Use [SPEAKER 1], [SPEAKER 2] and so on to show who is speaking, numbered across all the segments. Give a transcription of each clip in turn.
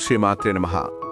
[SPEAKER 1] శ్రీమాత్రే నమ.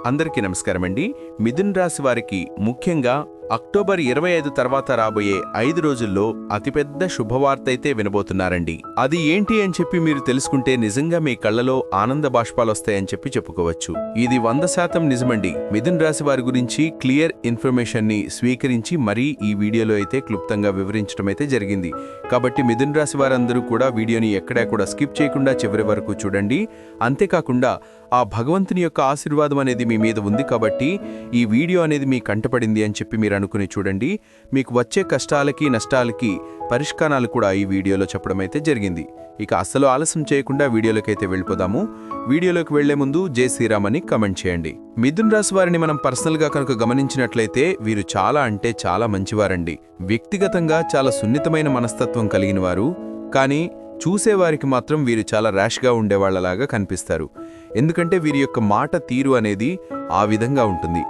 [SPEAKER 1] అందరికీ నమస్కారమండి. మిథున్ రాశి వారికి ముఖ్యంగా అక్టోబర్ ఇరవై ఐదు తర్వాత రాబోయే ఐదు రోజుల్లో అతిపెద్ద శుభవార్త అయితే వినబోతున్నారండి. అది ఏంటి అని చెప్పి మీరు తెలుసుకుంటే నిజంగా మీ కళ్ళలో ఆనంద బాష్పాలొస్తాయని చెప్పి చెప్పుకోవచ్చు. ఇది వంద శాతం నిజమండి. మిథున్ రాశి వారి గురించి క్లియర్ ఇన్ఫర్మేషన్ని స్వీకరించి మరీ ఈ వీడియోలో అయితే క్లుప్తంగా వివరించడం అయితే జరిగింది. కాబట్టి మిథున్ రాశి వారందరూ కూడా వీడియోని ఎక్కడా కూడా స్కిప్ చేయకుండా చివరి వరకు చూడండి. అంతేకాకుండా ఆ భగవంతుని యొక్క ఆశీర్వాదం అనేది మీ మీద ఉంది కాబట్టి ఈ వీడియో అనేది మీ కంటపడింది అని చెప్పి మీరు అనుకుని చూడండి. మీకు వచ్చే కష్టాలకి నష్టాలకి పరిష్కారాలు కూడా ఈ వీడియోలో చెప్పడం అయితే జరిగింది. ఇక అస్సలు ఆలస్యం చేయకుండా వీడియోలోకి అయితే వెళ్ళిపోదాము. వీడియోలోకి వెళ్ళే ముందు జై శ్రీరామ్ అని కమెంట్ చేయండి. మిథున్ రాశి వారిని మనం పర్సనల్గా కనుక గమనించినట్లయితే వీరు చాలా అంటే చాలా మంచివారండి. వ్యక్తిగతంగా చాలా సున్నితమైన మనస్తత్వం కలిగిన వారు. కానీ చూసేవారికి మాత్రం వీరు చాలా ర్యాష్గా ఉండేవాళ్ళలాగా కనిపిస్తారు. ఎందుకంటే వీరి యొక్క మాట తీరు అనేది ఆ విధంగా ఉంటుంది.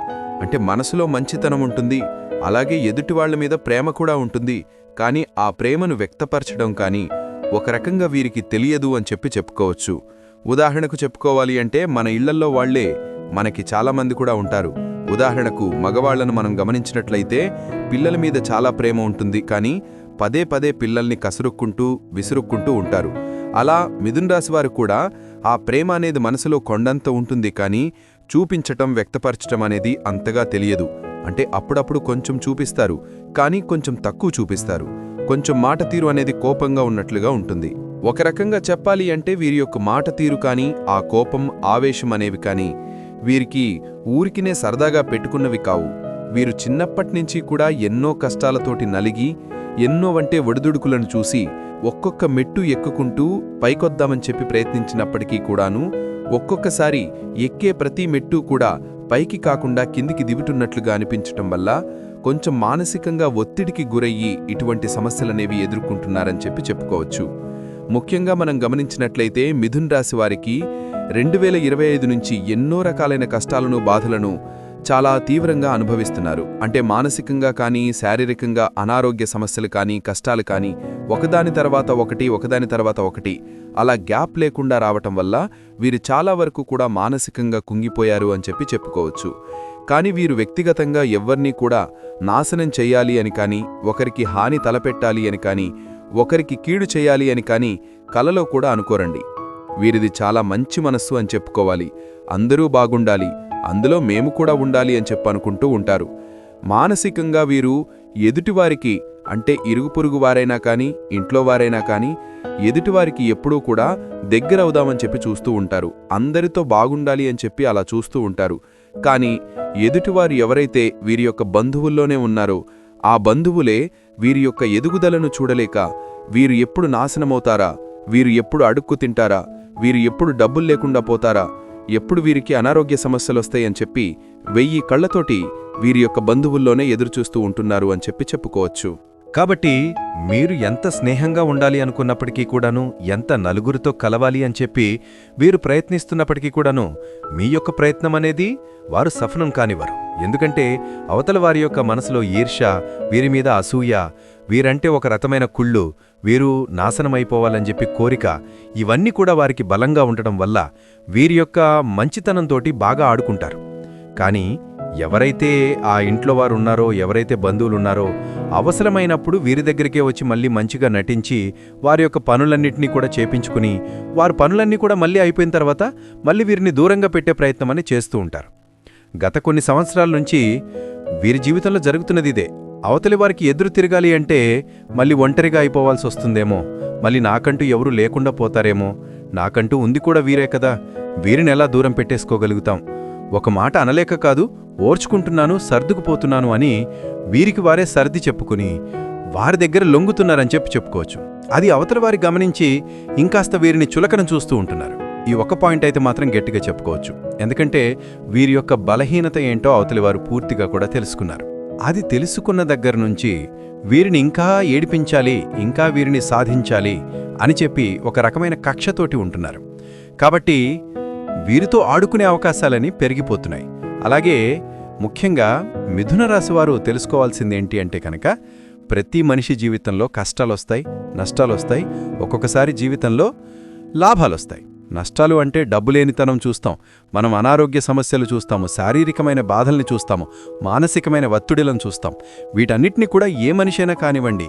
[SPEAKER 1] అంటే మనసులో మంచితనం ఉంటుంది. అలాగే ఎదుటివాళ్ళ మీద ప్రేమ కూడా ఉంటుంది. కానీ ఆ ప్రేమను వ్యక్తపరచడం కానీ ఒక రకంగా వీరికి తెలియదు అని చెప్పి చెప్పుకోవచ్చు. ఉదాహరణకు చెప్పుకోవాలి అంటే మన ఇళ్ళల్లో వాళ్ళే మనకి చాలామంది కూడా ఉంటారు. ఉదాహరణకు మగవాళ్ళను మనం గమనించినట్లయితే పిల్లల మీద చాలా ప్రేమ ఉంటుంది. కానీ పదే పదే పిల్లల్ని కసురుక్కుంటూ విసురుక్కుంటూ ఉంటారు. అలా మిథున్ రాశి వారు కూడా ఆ ప్రేమ అనేది మనసులో కొండంత ఉంటుంది కానీ చూపించటం వ్యక్తపరచటం అనేది అంతగా తెలియదు. అంటే అప్పుడప్పుడు కొంచెం చూపిస్తారు కానీ కొంచెం తక్కువ చూపిస్తారు. కొంచెం మాట తీరు అనేది కోపంగా ఉన్నట్లుగా ఉంటుంది. ఒక రకంగా చెప్పాలి అంటే వీరి యొక్క మాట తీరు కానీ ఆ కోపం ఆవేశం అనేవి కానీ వీరికి ఊరికినే సరదాగా పెట్టుకున్నవి కావు. వీరు చిన్నప్పటినుంచి కూడా ఎన్నో కష్టాలతోటి నలిగి ఎన్నో వంటే ఒడిదుడుకులను చూసి ఒక్కొక్క మెట్టు ఎక్కుకుంటూ పైకొద్దామని చెప్పి ప్రయత్నించినప్పటికీ కూడాను ఒక్కొక్కసారి ఎక్కే ప్రతి మెట్టు కూడా పైకి కాకుండా కిందికి దిగుతున్నట్లుగా అనిపించటం వల్ల కొంచెం మానసికంగా ఒత్తిడికి గురయ్యి ఇటువంటి సమస్యలనేవి ఎదుర్కొంటున్నారని చెప్పి చెప్పుకోవచ్చు. ముఖ్యంగా మనం గమనించినట్లయితే మిథున్ రాశి వారికి రెండు వేల ఇరవై ఐదు నుంచి ఎన్నో రకాలైన కష్టాలను బాధలను చాలా తీవ్రంగా అనుభవిస్తున్నారు. అంటే మానసికంగా కానీ శారీరకంగా అనారోగ్య సమస్యలు కానీ కష్టాలు కానీ ఒకదాని తర్వాత ఒకటి ఒకదాని తర్వాత ఒకటి అలా గ్యాప్ లేకుండా రావటం వల్ల వీరు చాలా వరకు కూడా మానసికంగా కుంగిపోయారు అని చెప్పి చెప్పుకోవచ్చు. కానీ వీరు వ్యక్తిగతంగా ఎవ్వరినీ కూడా నాశనం చెయ్యాలి అని కానీ ఒకరికి హాని తలపెట్టాలి అని కానీ ఒకరికి కీడు చేయాలి అని కానీ కలలో కూడా అనుకోరండి. వీరిది చాలా మంచి మనస్సు అని చెప్పుకోవాలి. అందరూ బాగుండాలి. అందులో మేము కూడా ఉండాలి అని చెప్పనుకుంటూ ఉంటారు. మానసికంగా వీరు ఎదుటివారికి అంటే ఇరుగు పొరుగు వారైనా కానీ ఇంట్లో వారైనా కానీ ఎదుటివారికి ఎప్పుడూ కూడా దగ్గరవుదామని చెప్పి చూస్తూ ఉంటారు. అందరితో బాగుండాలి అని చెప్పి అలా చూస్తూ ఉంటారు. కానీ ఎదుటివారు ఎవరైతే వీరి యొక్క బంధువుల్లోనే ఉన్నారో ఆ బంధువులే వీరి యొక్క ఎదుగుదలను చూడలేక వీరు ఎప్పుడు నాశనమవుతారా వీరు ఎప్పుడు అడుక్కు తింటారా వీరు ఎప్పుడు డబ్బులు లేకుండా పోతారా ఎప్పుడు వీరికి అనారోగ్య సమస్యలొస్తాయని చెప్పి వెయ్యి కళ్ళతోటి వీరి యొక్క బంధువుల్లోనే ఎదురుచూస్తూ ఉంటున్నారు అని చెప్పి చెప్పుకోవచ్చు.
[SPEAKER 2] కాబట్టి మీరు ఎంత స్నేహంగా ఉండాలి అనుకున్నప్పటికీ కూడాను ఎంత నలుగురితో కలవాలి అని చెప్పి వీరు ప్రయత్నిస్తున్నప్పటికీ కూడాను మీ యొక్క ప్రయత్నం అనేది వారు సఫలం కానివారు ఎందుకంటే అవతల వారి యొక్క మనసులో ఈర్ష వీరి మీద అసూయ వీరంటే ఒక రకమైన కుళ్ళు వీరు నాశనమైపోవాలని చెప్పి కోరిక ఇవన్నీ కూడా వారికి బలంగా ఉండటం వల్ల వీరి యొక్క మంచితనంతోటి బాగా ఆడుకుంటారు. కానీ ఎవరైతే ఆ ఇంట్లో వారు ఉన్నారో ఎవరైతే బంధువులు ఉన్నారో అవసరమైనప్పుడు వీరి దగ్గరికే వచ్చి మళ్ళీ మంచిగా నటించి వారి యొక్క పనులన్నింటినీ కూడా చేపించుకుని వారి పనులన్నీ కూడా మళ్ళీ అయిపోయిన తర్వాత మళ్ళీ వీరిని దూరంగా పెట్టే ప్రయత్నం అని చేస్తూ ఉంటారు. గత కొన్ని సంవత్సరాల నుంచి వీరి జీవితంలో జరుగుతున్నది ఇదే. అవతలి వారికి ఎదురు తిరగాలి అంటే మళ్ళీ ఒంటరిగా అయిపోవాల్సి వస్తుందేమో మళ్ళీ నాకంటూ ఎవరూ లేకుండా పోతారేమో నాకంటూ ఉంది కూడా వీరే కదా వీరిని ఎలా దూరం పెట్టేసుకోగలుగుతాం? ఒక మాట అనలేక కాదు ఓర్చుకుంటున్నాను సర్దుకుపోతున్నాను అని వీరికి వారే సర్ది చెప్పుకుని వారి దగ్గర లొంగుతున్నారని చెప్పి చెప్పుకోవచ్చు. అది అవతల వారి గమనించి ఇంకాస్త వీరిని చులకన చూస్తూ ఉంటున్నారు. ఈ ఒక్క పాయింట్ అయితే మాత్రం గట్టిగా చెప్పుకోవచ్చు. ఎందుకంటే వీరి యొక్క బలహీనత ఏంటో అవతలి వారు పూర్తిగా కూడా తెలుసుకున్నారు. అది తెలుసుకున్న దగ్గర నుంచి వీరిని ఇంకా ఏడిపించాలి ఇంకా వీరిని సాధించాలి అని చెప్పి ఒక రకమైన కక్షతోటి ఉంటున్నారు. కాబట్టి వీరితో ఆడుకునే అవకాశాలని పెరిగిపోతున్నాయి. అలాగే ముఖ్యంగా మిథున రాశివారు తెలుసుకోవాల్సిందేంటి అంటే కనుక ప్రతి మనిషి జీవితంలో కష్టాలొస్తాయి నష్టాలొస్తాయి ఒక్కొక్కసారి జీవితంలో లాభాలొస్తాయి. నష్టాలు అంటే డబ్బులేనితనం చూస్తాం మనం అనారోగ్య సమస్యలు చూస్తాము శారీరకమైన బాధల్ని చూస్తాము మానసికమైన ఒత్తిడిలను చూస్తాం. వీటన్నిటిని కూడా ఏ మనిషైనా కానివ్వండి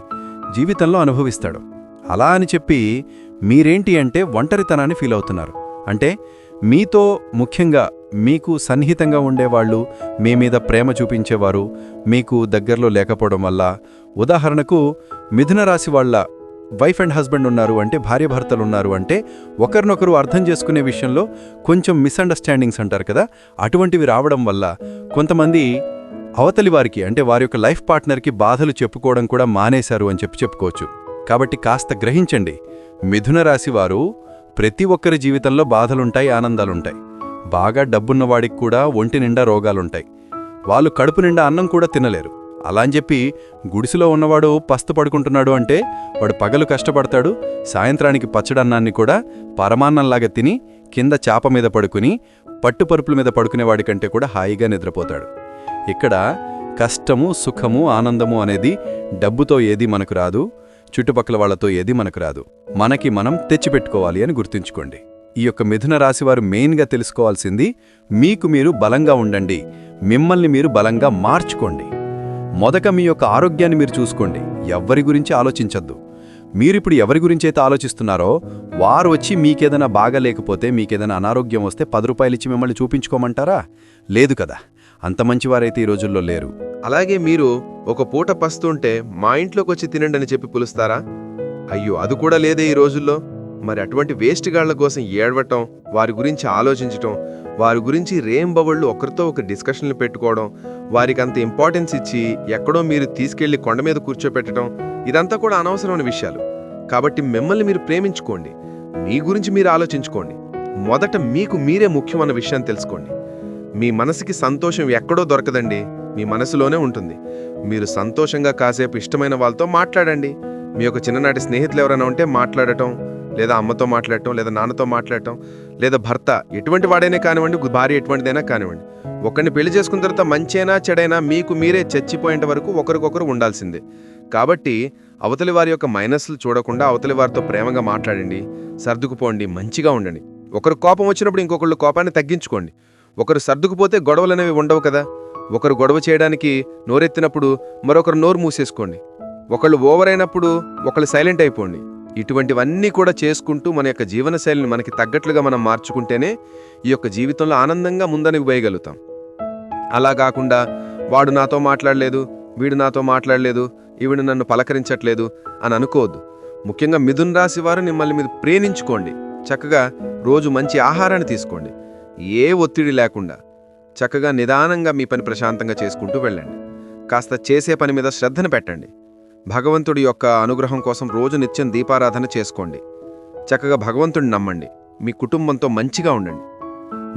[SPEAKER 2] జీవితంలో అనుభవిస్తాడు. అలా అని చెప్పి మీరేంటి అంటే ఒంటరితనాన్ని ఫీల్ అవుతున్నారు అంటే మీతో ముఖ్యంగా మీకు సన్నిహితంగా ఉండేవాళ్ళు మీ మీద ప్రేమ చూపించేవారు మీకు దగ్గరలో లేకపోవడం వల్ల. ఉదాహరణకు మిథున రాశి వాళ్ళ వైఫ్ అండ్ హస్బెండ్ ఉన్నారు అంటే భార్యభర్తలు ఉన్నారు అంటే ఒకరినొకరు అర్థం చేసుకునే విషయంలో కొంచెం మిస్అండర్స్టాండింగ్స్ అంటారు కదా అటువంటివి రావడం వల్ల కొంతమంది అవతలి వారికి అంటే వారి యొక్క లైఫ్ పార్ట్నర్కి బాధలు చెప్పుకోవడం కూడా మానేశారు అని చెప్పి చెప్పుకోవచ్చు. కాబట్టి కాస్త గ్రహించండి మిథున రాశి వారు ప్రతి ఒక్కరి జీవితంలో బాధలుంటాయి ఆనందాలుంటాయి. బాగా డబ్బున్నవాడికి కూడా ఒంటి నిండా రోగాలుంటాయి. వాళ్ళు కడుపు నిండా అన్నం కూడా తినలేరు. అలా అని చెప్పి గుడిసెలో ఉన్నవాడు పస్తు పడుకుంటున్నాడు అంటే వాడు పగలు కష్టపడతాడు సాయంత్రానికి పచ్చడన్నాన్ని కూడా పరమాన్నంలాగా తిని కింద చాప మీద పడుకుని పట్టుపరుపుల మీద పడుకునేవాడి కంటే కూడా హాయిగా నిద్రపోతాడు. ఇక్కడ కష్టము సుఖము ఆనందము అనేది డబ్బుతో ఏది మనకు రాదు. చుట్టుపక్కల వాళ్ళతో ఏది మనకు రాదు. మనకి మనం తెచ్చిపెట్టుకోవాలి అని గుర్తుంచుకోండి. ఈ యొక్క మిథున రాశివారు మెయిన్గా తెలుసుకోవాల్సింది మీకు మీరు బలంగా ఉండండి. మిమ్మల్ని మీరు బలంగా మార్చుకోండి. మొదట మీ యొక్క ఆరోగ్యాన్ని మీరు చూసుకోండి. ఎవ్వరి గురించి ఆలోచించద్దు. మీరిప్పుడు ఎవరి గురించి అయితే ఆలోచిస్తున్నారో వారు వచ్చి మీకేదైనా బాగా లేకపోతే మీకేదైనా అనారోగ్యం వస్తే పది రూపాయలు ఇచ్చి మిమ్మల్ని చూపించుకోమంటారా? లేదు కదా. అంత మంచివారైతే ఈ రోజుల్లో లేరు.
[SPEAKER 1] అలాగే మీరు ఒక పూట పస్తుంటే మా ఇంట్లోకి వచ్చి తినండి అని చెప్పి పిలుస్తారా? అయ్యో అది కూడా లేదే ఈ రోజుల్లో. మరి అటువంటి వేస్ట్ గాళ్ళ కోసం ఏడవటం వారి గురించి ఆలోచించటం వారి గురించి రేంబవళ్ళు ఒకరితో ఒక డిస్కషన్లు పెట్టుకోవడం వారికి అంత ఇంపార్టెన్స్ ఇచ్చి ఎక్కడో మీరు తీసుకెళ్ళి కొండ మీద కూర్చోపెట్టడం ఇదంతా కూడా అనవసరమైన విషయాలు. కాబట్టి మిమ్మల్ని మీరు ప్రేమించుకోండి. మీ గురించి మీరు ఆలోచించుకోండి. మొదట మీకు మీరే ముఖ్యమైన విషయాన్ని తెలుసుకోండి. మీ మనసుకి సంతోషం ఎక్కడో దొరకదండి. మీ మనసులోనే ఉంటుంది. మీరు సంతోషంగా కాసేపు ఇష్టమైన వాళ్ళతో మాట్లాడండి. మీ యొక్క చిన్ననాటి స్నేహితులు ఎవరైనా ఉంటే మాట్లాడటం లేదా అమ్మతో మాట్లాడటం లేదా నాన్నతో మాట్లాడటం లేదా భర్త ఎటువంటి వాడైనా కానివ్వండి భార్య ఎటువంటిదైనా కానివ్వండి. ఒకరిని పెళ్ళి చేసుకున్న తర్వాత మంచైనా చెడైనా మీకు మీరే చచ్చిపోయేంత వరకు ఒకరికొకరు ఉండాల్సిందే. కాబట్టి అవతలి వారి యొక్క మైనస్లు చూడకుండా అవతలి వారితో ప్రేమగా మాట్లాడండి. సర్దుకుపోండి మంచిగా ఉండండి. ఒకరు కోపం వచ్చినప్పుడు ఇంకొకళ్ళు కోపాన్ని తగ్గించుకోండి. ఒకరు సర్దుకుపోతే గొడవలనేవి ఉండవు కదా. ఒకరు గొడవ చేయడానికి నోరెత్తినప్పుడు మరొకరు నోరు మూసేసుకోండి. ఒకళ్ళు ఓవర్ అయినప్పుడు ఒకళ్ళు సైలెంట్ అయిపోండి. ఇటువంటివన్నీ కూడా చేసుకుంటూ మన యొక్క జీవనశైలిని మనకి తగ్గట్లుగా మనం మార్చుకుంటేనే ఈ యొక్క జీవితంలో ఆనందంగా ముందనికి పోయగలుగుతాం అలా కాకుండా వాడు నాతో మాట్లాడలేదు వీడు నాతో మాట్లాడలేదు ఈవిడు నన్ను పలకరించట్లేదు అని అనుకోవద్దు. ముఖ్యంగా మిథున్ రాశి వారు మిమ్మల్ని మీరు ప్రేమించుకోండి. చక్కగా రోజు మంచి ఆహారాన్ని తీసుకోండి. ఏ ఒత్తిడి లేకుండా చక్కగా నిదానంగా మీ పని ప్రశాంతంగా చేసుకుంటూ వెళ్ళండి. కాస్త చేసే పని మీద శ్రద్ధను పెట్టండి. భగవంతుడి యొక్క అనుగ్రహం కోసం రోజు నిత్యం దీపారాధన చేసుకోండి. చక్కగా భగవంతుడిని నమ్మండి. మీ కుటుంబంతో మంచిగా ఉండండి.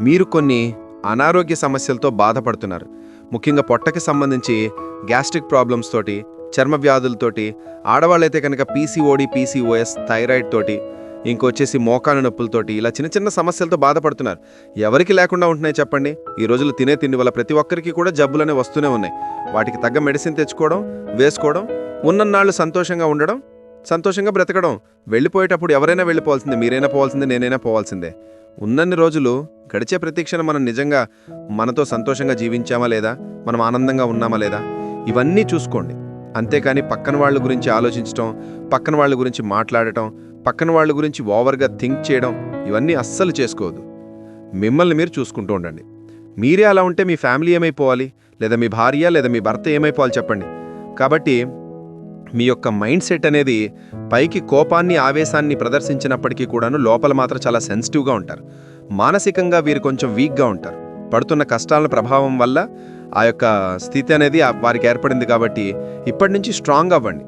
[SPEAKER 1] మీరు కొన్ని అనారోగ్య సమస్యలతో బాధపడుతున్నారు. ముఖ్యంగా పొట్టకి సంబంధించి గ్యాస్ట్రిక్ ప్రాబ్లమ్స్ తోటి చర్మ వ్యాధులతోటి ఆడవాళ్ళైతే కనుక పీసీఓడి పీసీఓఎస్ థైరాయిడ్ తోటి ఇంకొచ్చేసి మోకాను నొప్పులతోటి ఇలా చిన్న చిన్న సమస్యలతో బాధపడుతున్నారు. ఎవరికి లేకుండా ఉంటున్నాయి చెప్పండి? ఈ రోజులు తినే తిండి వల్ల ప్రతి ఒక్కరికి కూడా జబ్బులనే వస్తూనే ఉన్నాయి. వాటికి తగ్గ మెడిసిన్ తెచ్చుకోవడం వేసుకోవడం ఉన్నన్నాళ్ళు సంతోషంగా ఉండడం సంతోషంగా బ్రతకడం. వెళ్ళిపోయేటప్పుడు ఎవరైనా వెళ్ళిపోవాల్సిందే మీరైనా పోవాల్సిందే నేనైనా పోవాల్సిందే. ఉన్నన్ని రోజులు గడిచే ప్రతీక్షణ మనం నిజంగా మనతో సంతోషంగా జీవించామా లేదా? మనం ఆనందంగా ఉన్నామా లేదా? ఇవన్నీ చూసుకోండి. అంతేకాని పక్కన వాళ్ళ గురించి ఆలోచించటం పక్కన వాళ్ళ గురించి మాట్లాడటం పక్కన వాళ్ళ గురించి ఓవర్గా థింక్ చేయడం ఇవన్నీ అస్సలు చేసుకోవద్దు మిమ్మల్ని మీరు చూసుకుంటూ ఉండండి. మీరే అలా ఉంటే మీ ఫ్యామిలీ ఏమైపోవాలి? లేదా మీ భార్య లేదా మీ భర్త ఏమైపోవాలి చెప్పండి. కాబట్టి మీ యొక్క మైండ్ సెట్ అనేది పైకి కోపాన్ని ఆవేశాన్ని ప్రదర్శించినప్పటికీ కూడాను లోపల మాత్రం చాలా సెన్సిటివ్గా ఉంటారు. మానసికంగా వీరు కొంచెం వీక్గా ఉంటారు. పడుతున్న కష్టాల ప్రభావం వల్ల ఆ యొక్క స్థితి అనేది వారికి ఏర్పడింది కాబట్టి ఇప్పటి నుంచి స్ట్రాంగ్ అవ్వండి.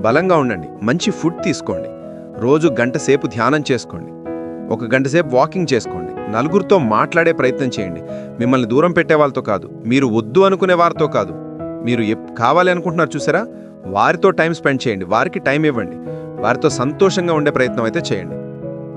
[SPEAKER 1] బలంగా ఉండండి. మంచి ఫుడ్ తీసుకోండి. రోజు గంటసేపు ధ్యానం చేసుకోండి. ఒక గంటసేపు వాకింగ్ చేసుకోండి. నలుగురితో మాట్లాడే ప్రయత్నం చేయండి. మిమ్మల్ని దూరం పెట్టే వాళ్ళతో కాదు మీరు వద్దు అనుకునే వారితో కాదు. మీరు ఎప్ కావాలి అనుకుంటున్నారు చూసారా? వారితో టైం స్పెండ్ చేయండి. వారికి టైం ఇవ్వండి. వారితో సంతోషంగా ఉండే ప్రయత్నం అయితే చేయండి.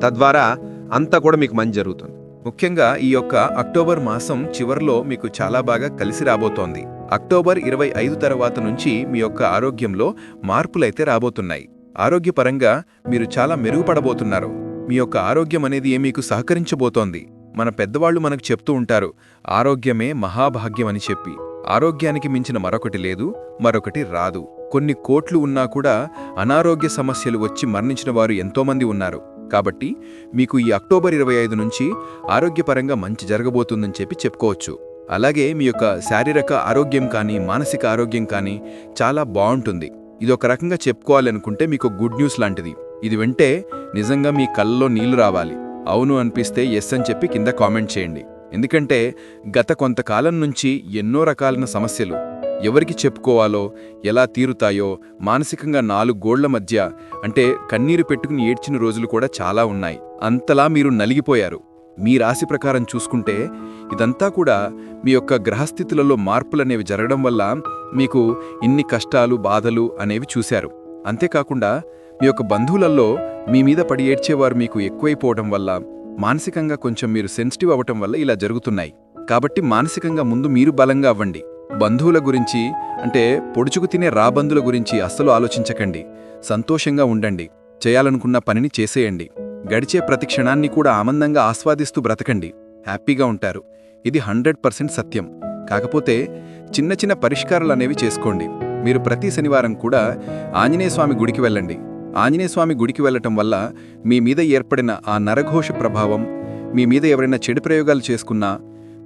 [SPEAKER 1] తద్వారా అంతా కూడా మీకు మంచి జరుగుతుంది.
[SPEAKER 3] ముఖ్యంగా ఈ యొక్క అక్టోబర్ మాసం చివర్లో మీకు చాలా బాగా కలిసి రాబోతోంది. అక్టోబర్ ఇరవై ఐదు తర్వాత నుంచి మీ యొక్క ఆరోగ్యంలో మార్పులైతే రాబోతున్నాయి. ఆరోగ్యపరంగా మీరు చాలా మెరుగుపడబోతున్నారు. మీ యొక్క ఆరోగ్యం అనేది మీకు సహకరించబోతోంది. మన పెద్దవాళ్ళు మనకు చెప్తూ ఉంటారు ఆరోగ్యమే మహాభాగ్యం అని చెప్పి. ఆరోగ్యానికి మించిన మరొకటి లేదు మరొకటి రాదు. కొన్ని కోట్లు ఉన్నా కూడా అనారోగ్య సమస్యలు వచ్చి మరణించిన వారు ఎంతోమంది ఉన్నారు. కాబట్టి మీకు ఈ అక్టోబర్ ఇరవై ఐదు నుంచి ఆరోగ్యపరంగా మంచి జరగబోతుందని చెప్పి చెప్పుకోవచ్చు. అలాగే మీ యొక్క శారీరక ఆరోగ్యం కానీ మానసిక ఆరోగ్యం కానీ చాలా బాగుంటుంది. ఇది ఒక రకంగా చెప్పుకోవాలనుకుంటే మీకు గుడ్ న్యూస్ లాంటిది. ఇది వింటే నిజంగా మీ కళ్ళలో నీళ్ళు రావాలి. అవును అనిపిస్తే ఎస్ అని చెప్పి కింద కామెంట్ చేయండి. ఎందుకంటే గత కొంతకాలం నుంచి ఎన్నో రకాలైన సమస్యలు ఎవరికి చెప్పుకోవాలో ఎలా తీరుతాయో మానసికంగా నాలుగు గోళ్ళ మధ్య అంటే కన్నీరు పెట్టుకుని ఏడ్చిన రోజులు కూడా చాలా ఉన్నాయి. అంతలా మీరు నలిగిపోయారు. మీ రాశి ప్రకారం చూసుకుంటే ఇదంతా కూడా మీ యొక్క గ్రహస్థితులలో మార్పులనేవి జరగడం వల్ల మీకు ఇన్ని కష్టాలు బాధలు అనేవి చూశారు. అంతేకాకుండా మీ యొక్క బంధువులలో మీ మీద పడి ఏడ్చేవారు మీకు ఎక్కువైపోవడం వల్ల మానసికంగా కొంచెం మీరు సెన్సిటివ్ అవ్వటం వల్ల ఇలా జరుగుతున్నాయి. కాబట్టి మానసికంగా ముందు మీరు బలంగా అవ్వండి. బంధువుల గురించి అంటే పొడుచుకు తినే రాబందుల గురించి అస్సలు ఆలోచించకండి. సంతోషంగా ఉండండి. చేయాలనుకున్న పనిని చేసేయండి. గడిచే ప్రతి క్షణాన్ని కూడా ఆనందంగా ఆస్వాదిస్తూ బ్రతకండి. హ్యాపీగా ఉంటారు. ఇది హండ్రెడ్ పర్సెంట్ సత్యం. కాకపోతే చిన్న చిన్న పరిష్కారాలు అనేవి చేసుకోండి. మీరు ప్రతి శనివారం కూడా ఆంజనేయస్వామి గుడికి వెళ్ళండి. ఆంజనేయస్వామి గుడికి వెళ్ళటం వల్ల మీ మీద ఏర్పడిన ఆ నరఘోష ప్రభావం మీ మీద ఎవరైనా చెడు ప్రయోగాలు చేసుకున్నా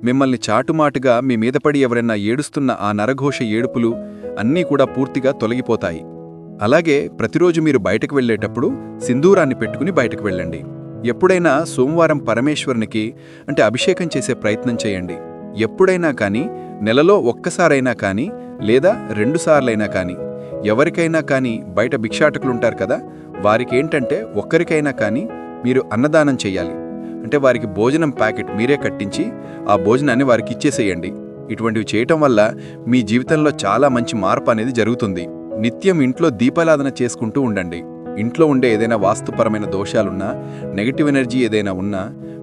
[SPEAKER 3] మిమ్మల్ని చాటుమాటుగా మీ మీద పడి ఎవరైనా ఏడుస్తున్న ఆ నరఘోష ఏడుపులు అన్నీ కూడా పూర్తిగా తొలగిపోతాయి. అలాగే ప్రతిరోజు మీరు బయటకు వెళ్ళేటప్పుడు సింధూరాన్ని పెట్టుకుని బయటకు వెళ్ళండి. ఎప్పుడైనా సోమవారం పరమేశ్వరునికి అంటే అభిషేకం చేసే ప్రయత్నం చేయండి. ఎప్పుడైనా కానీ నెలలో ఒక్కసారైనా కానీ లేదా రెండుసార్లైనా కానీ. ఎవరికైనా కానీ బయట భిక్షాటకులుంటారు కదా వారికేంటంటే ఒక్కరికైనా కానీ మీరు అన్నదానం చెయ్యాలి అంటే వారికి భోజనం ప్యాకెట్ మీరే కట్టించి ఆ భోజనాన్ని వారికి ఇచ్చేసేయండి. ఇటువంటివి చేయటం వల్ల మీ జీవితంలో చాలా మంచి మార్పు అనేది జరుగుతుంది. నిత్యం ఇంట్లో దీపారాధన చేసుకుంటూ ఉండండి. ఇంట్లో ఉండే ఏదైనా వాస్తుపరమైన దోషాలున్నా నెగటివ్ ఎనర్జీ ఏదైనా ఉన్నా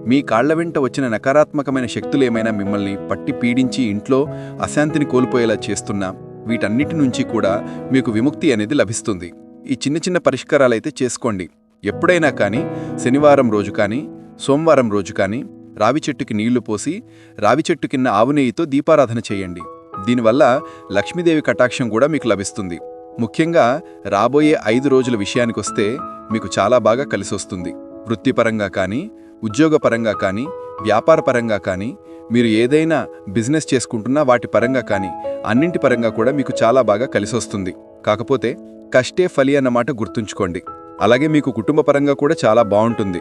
[SPEAKER 3] మీ కాళ్ళ వెంట వచ్చిన నకారాత్మకమైన శక్తులు ఏమైనా మిమ్మల్ని పట్టి పీడించి ఇంట్లో అశాంతిని కోల్పోయేలా చేస్తున్నా వీటన్నిటి నుంచి కూడా మీకు విముక్తి అనేది లభిస్తుంది. ఈ చిన్న చిన్న పరిష్కారాలైతే చేసుకోండి. ఎప్పుడైనా కానీ శనివారం రోజు కానీ సోమవారం రోజు కానీ రావి చెట్టుకి నీళ్ళు పోసి రావి చెట్టు కింద ఆవునేయితో దీపారాధన చేయండి. దీనివల్ల లక్ష్మీదేవి కటాక్షం కూడా మీకు లభిస్తుంది. ముఖ్యంగా రాబోయే ఐదు రోజుల విషయానికొస్తే మీకు చాలా బాగా కలిసొస్తుంది. వృత్తిపరంగా కానీ ఉద్యోగపరంగా కానీ వ్యాపారపరంగా కానీ మీరు ఏదైనా బిజినెస్ చేసుకుంటున్నా వాటి పరంగా కానీ అన్నింటి పరంగా కూడా మీకు చాలా బాగా కలిసొస్తుంది. కాకపోతే కష్టే ఫలి అన్నమాట గుర్తుంచుకోండి. అలాగే మీకు కుటుంబ పరంగా కూడా చాలా బాగుంటుంది.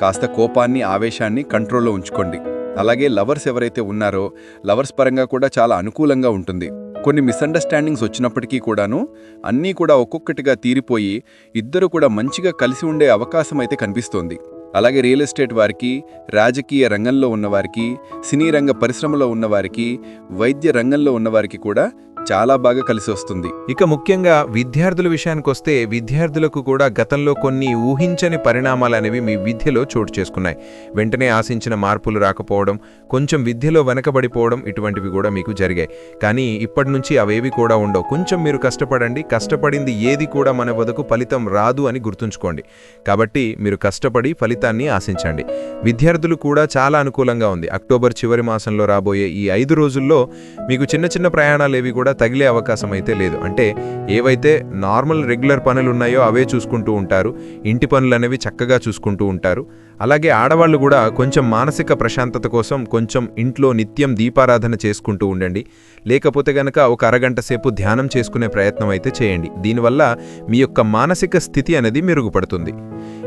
[SPEAKER 3] కాస్త కోపాన్ని ఆవేశాన్ని కంట్రోల్లో ఉంచుకోండి. అలాగే లవర్స్ ఎవరైతే ఉన్నారో లవర్స్ పరంగా కూడా చాలా అనుకూలంగా ఉంటుంది. కొన్ని మిస్అండర్స్టాండింగ్స్ వచ్చినప్పటికీ కూడాను అన్నీ కూడా ఒక్కొక్కటిగా తీరిపోయి ఇద్దరు కూడా మంచిగా కలిసి ఉండే అవకాశం అయితే కనిపిస్తోంది. అలాగే రియల్ ఎస్టేట్ వారికి రాజకీయ రంగంలో ఉన్నవారికి సినీ రంగ పరిశ్రమలో ఉన్నవారికి వైద్య రంగంలో ఉన్నవారికి కూడా చాలా బాగా కలిసి వస్తుంది.
[SPEAKER 2] ఇక ముఖ్యంగా విద్యార్థుల విషయానికొస్తే విద్యార్థులకు కూడా గతంలో కొన్ని ఊహించని పరిణామాలు అనేవి మీ విద్యలో చోటు చేసుకున్నాయి. వెంటనే ఆశించిన మార్పులు రాకపోవడం కొంచెం విద్యలో వెనకబడిపోవడం ఇటువంటివి కూడా మీకు జరిగాయి. కానీ ఇప్పటి నుంచి అవేవి కూడా ఉండవు. కొంచెం మీరు కష్టపడండి. కష్టపడింది ఏది కూడా మన వదకు ఫలితం రాదు అని గుర్తుంచుకోండి. కాబట్టి మీరు కష్టపడి ఫలితాన్ని ఆశించండి. విద్యార్థులు కూడా చాలా అనుకూలంగా ఉంది. అక్టోబర్ చివరి మాసంలో రాబోయే ఈ ఐదు రోజుల్లో మీకు చిన్న చిన్న ప్రయాణాలు ఏవి కూడా తగిలే అవకాశం అయితే లేదు. అంటే ఏవైతే నార్మల్ రెగ్యులర్ పనులు ఉన్నాయో అవే చూసుకుంటూ ఉంటారు. ఇంటి పనులు అనేవి చక్కగా చూసుకుంటూ ఉంటారు. అలాగే ఆడవాళ్ళు కూడా కొంచెం మానసిక ప్రశాంతత కోసం కొంచెం ఇంట్లో నిత్యం దీపారాధన చేసుకుంటూ ఉండండి. లేకపోతే గనక ఒక అరగంట సేపు ధ్యానం చేసుకునే ప్రయత్నం అయితే చేయండి. దీనివల్ల మీ యొక్క మానసిక స్థితి అనేది మెరుగుపడుతుంది.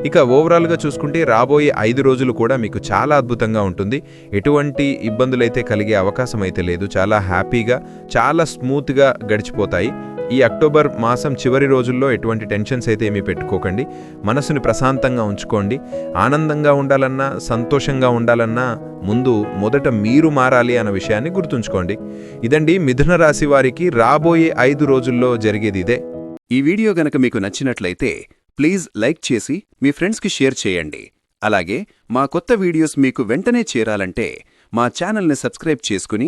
[SPEAKER 2] ఇక ఓవరాల్గా చూసుకుంటే రాబోయే ఐదు రోజులు కూడా మీకు చాలా అద్భుతంగా ఉంటుంది. ఎటువంటి ఇబ్బందులైతే కలిగే అవకాశం అయితే లేదు. చాలా హ్యాపీగా చాలా స్మూత్ స్మూత్గా గడిచిపోతాయి. ఈ అక్టోబర్ మాసం చివరి రోజుల్లో ఎటువంటి టెన్షన్స్ అయితే ఏమీ పెట్టుకోకండి. మనసుని ప్రశాంతంగా ఉంచుకోండి. ఆనందంగా ఉండాలన్నా సంతోషంగా ఉండాలన్నా ముందు మొదట మీరు మారాలి అన్న విషయాన్ని గుర్తుంచుకోండి. ఇదండి మిథున రాశి వారికి రాబోయే ఐదు రోజుల్లో జరిగేది ఇదే.
[SPEAKER 1] ఈ వీడియో గనక మీకు నచ్చినట్లయితే ప్లీజ్ లైక్ చేసి మీ ఫ్రెండ్స్కి షేర్ చేయండి. అలాగే మా కొత్త వీడియోస్ మీకు వెంటనే చేరాలంటే మా ఛానల్ని సబ్స్క్రైబ్ చేసుకుని